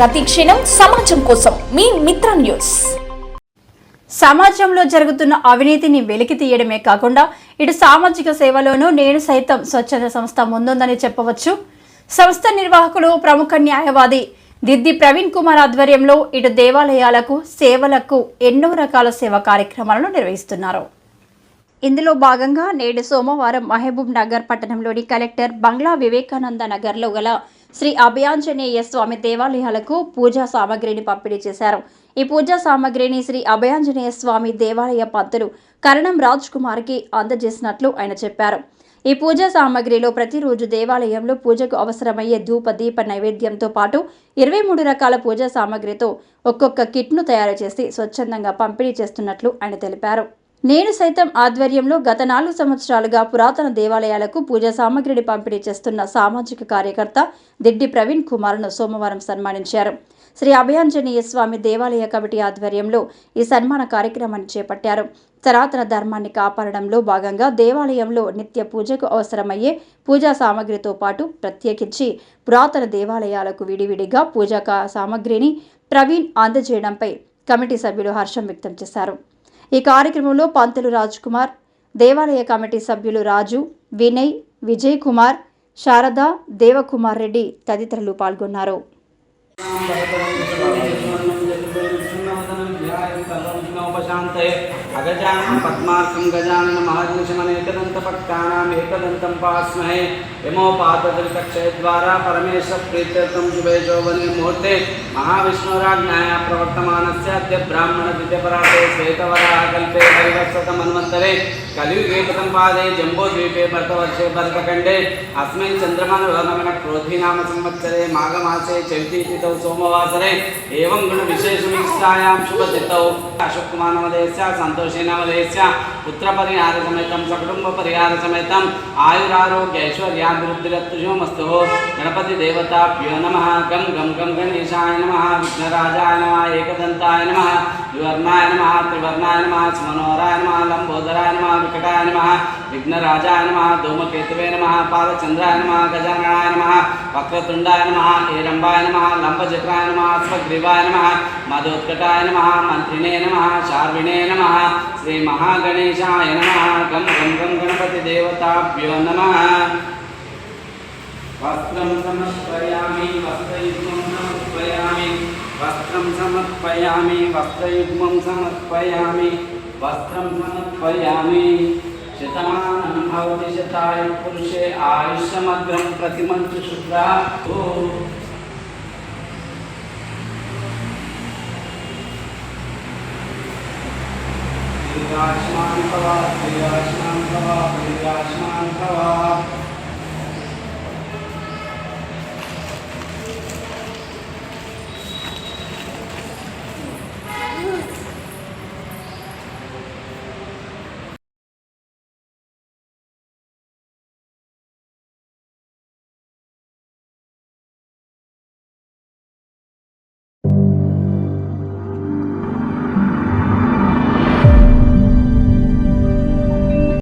ప్రతి క్షణం సమాజం కోసం మీ మిత్ర న్యూస్. సమాజంలో జరుగుతున్న అవినీతిని వెలికి తీయడమే కాకుండా ఇటు సామాజిక సేవలోనూ నేను సైతం స్వచ్ఛంద సంస్థ ముందుందని చెప్పవచ్చు. సంస్థ నిర్వాహకులు ప్రముఖ న్యాయవాది దిద్ది ప్రవీణ్ కుమార్ ఆధ్వర్యంలో ఇటు దేవాలయాలకు సేవలకు ఎన్నో రకాల సేవా కార్యక్రమాలను నిర్వహిస్తున్నారు. ఇందులో భాగంగా నేడు సోమవారం మహబూబ్ నగర్ పట్టణంలోని కలెక్టర్ బంగ్లా వివేకానంద నగర్లో గల శ్రీ అభయాంజనేయ స్వామి దేవాలయాలకు పూజా సామాగ్రిని పంపిణీ చేశారు. ఈ పూజా సామాగ్రిని శ్రీ అభయాంజనేయ స్వామి దేవాలయ పంతులు కరణం రాజ్ కుమార్కి అందజేసినట్లు ఆయన చెప్పారు. ఈ పూజా సామగ్రిలో ప్రతిరోజు దేవాలయంలో పూజకు అవసరమయ్యే ధూప దీప నైవేద్యంతో పాటు ఇరవై మూడు రకాల పూజా సామాగ్రితో ఒక్కొక్క కిట్ను తయారు చేసి స్వచ్ఛందంగా పంపిణీ చేస్తున్నట్లు ఆయన తెలిపారు. నేను సైతం ఆధ్వర్యంలో గత నాలుగు సంవత్సరాలుగా పురాతన దేవాలయాలకు పూజా సామగ్రిని పంపిణీ చేస్తున్న సామాజిక కార్యకర్త దిడ్డి ప్రవీణ్ కుమార్ను సోమవారం సన్మానించారు. శ్రీ అభయాంజనేయ స్వామి దేవాలయ కమిటీ ఆధ్వర్యంలో ఈ సన్మాన కార్యక్రమాన్ని చేపట్టారు. సనాతన ధర్మాన్ని కాపాడడంలో భాగంగా దేవాలయంలో నిత్య పూజకు అవసరమయ్యే పూజా సామగ్రితో పాటు ప్రత్యేకించి పురాతన దేవాలయాలకు విడివిడిగా పూజా కా- సామగ్రిని ప్రవీణ్ అందజేయడంపై కమిటీ సభ్యులు హర్షం వ్యక్తం చేశారు. ఈ కార్యక్రమంలో పంతులు రాజ్ కుమార్ దేవాలయ కమిటీ సభ్యులు రాజు వినయ్ విజయ్ కుమార్ శారద దేవకుమార్ రెడ్డి తదితరులు పాల్గొన్నారు. ఉపశాంతయే అగజానం పద్మార్కం గజానన మహాదేశమనేకదంతపక్తానాం ఏకదంతం పాస్మహే యమోపాతకక్షయ ద్వారా పరమేశ్వర ప్రీత్యర్థం శుభే శోభనే ముహూర్తే మహావిష్ణురాజ్ఞాయ ప్రవర్తమానస్య అద్య బ్రాహ్మణ ద్వితీయపరాటే శ్వేతవరాహ కల్పే హరివత్సతమన్వంతరే కలియుగే పాదే జంబోద్వీపే భరతవర్షే భరతఖండే అస్మిన్ చంద్రమాన క్రోధీనామ సంవత్సరే మాఘమాసే చవితి తిథౌ సోమవాసరే ఏవం గుణ విశేషమిష్టాయాం శుభతిథౌ అశోక్ కుమార్ నమదేశ్య సంతోషే నమదేశ్య పుత్ర పరిహార సమేతం సకుటుంబ పరిహార సమేతం ఆయురారోగ్య ఐశ్వర్యాభివృద్ధిరత్తుషోమస్తు గణపతి దేవతాభ్యో నమ. గం గం గం గణేశాయ నమ. విఘ్నరాజాయ నమ. ఏకదంతాయ నమ. ద్వివర్ణాయ నమ. త్రివర్ణాయ నమ. స్మనోరాయ నమ. లంబోదరాయ నమ. వికటాయ నమ. విఘ్నరాజాయ నమ. ధూమకేతువే నమ. మంత్రినే నమ గజాననాయ నమ శార్విణే నమ శ్రీ మహాగణేశాయ నమ గం గం గం గణపతి దేవతాభ్యో నమ వస్త్రం సమర్పయామి వస్త్రయుగ్మం సమర్పయామి వస్త్రం సమర్పయామి వస్త్రయుగ్మం సమర్పయామి వస్త్రం సమర్పయామి శతమానం భవతి శతాయు పురుషే ఆయుష్యమగ్రం ప్రతిమంతు శుభ్రా आयुष्मान भव आयुष्मान भव आयुष्मान भव